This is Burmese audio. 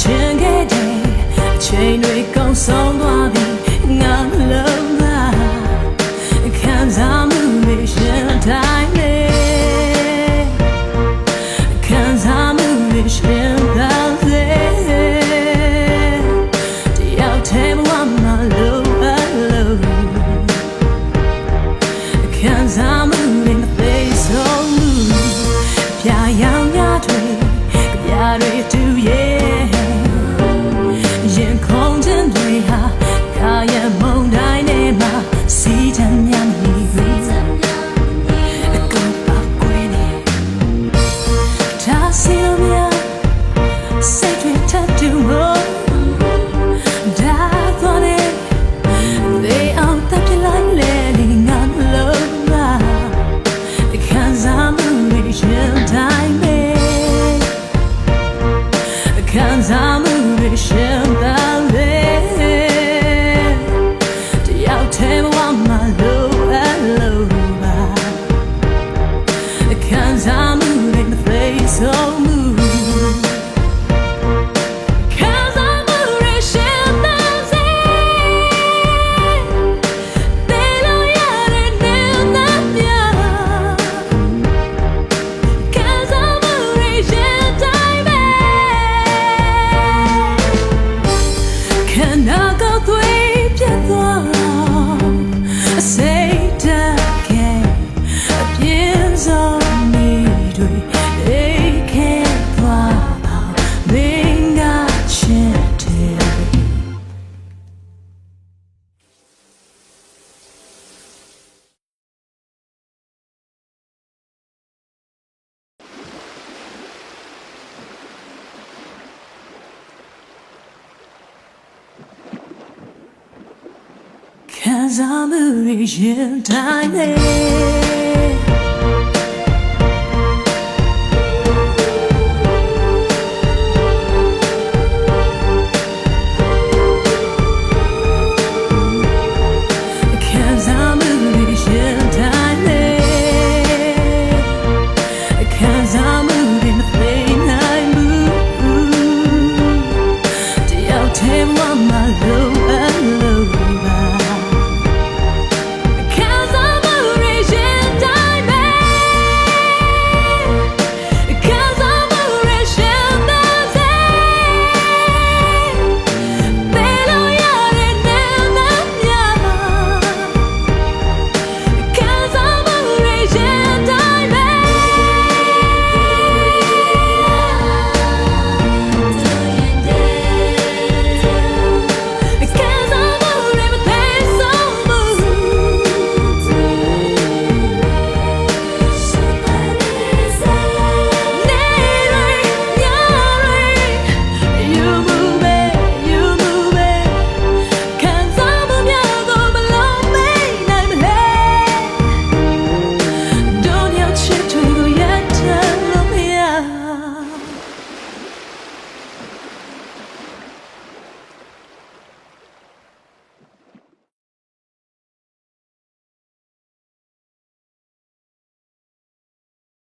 ချင်ခဲ့တဲ့အချိန်တွေကုန်ဆုံးသွား 看他们被谁？Say, take care, appears on me. စားမှုရင်တိုင်းနဲ့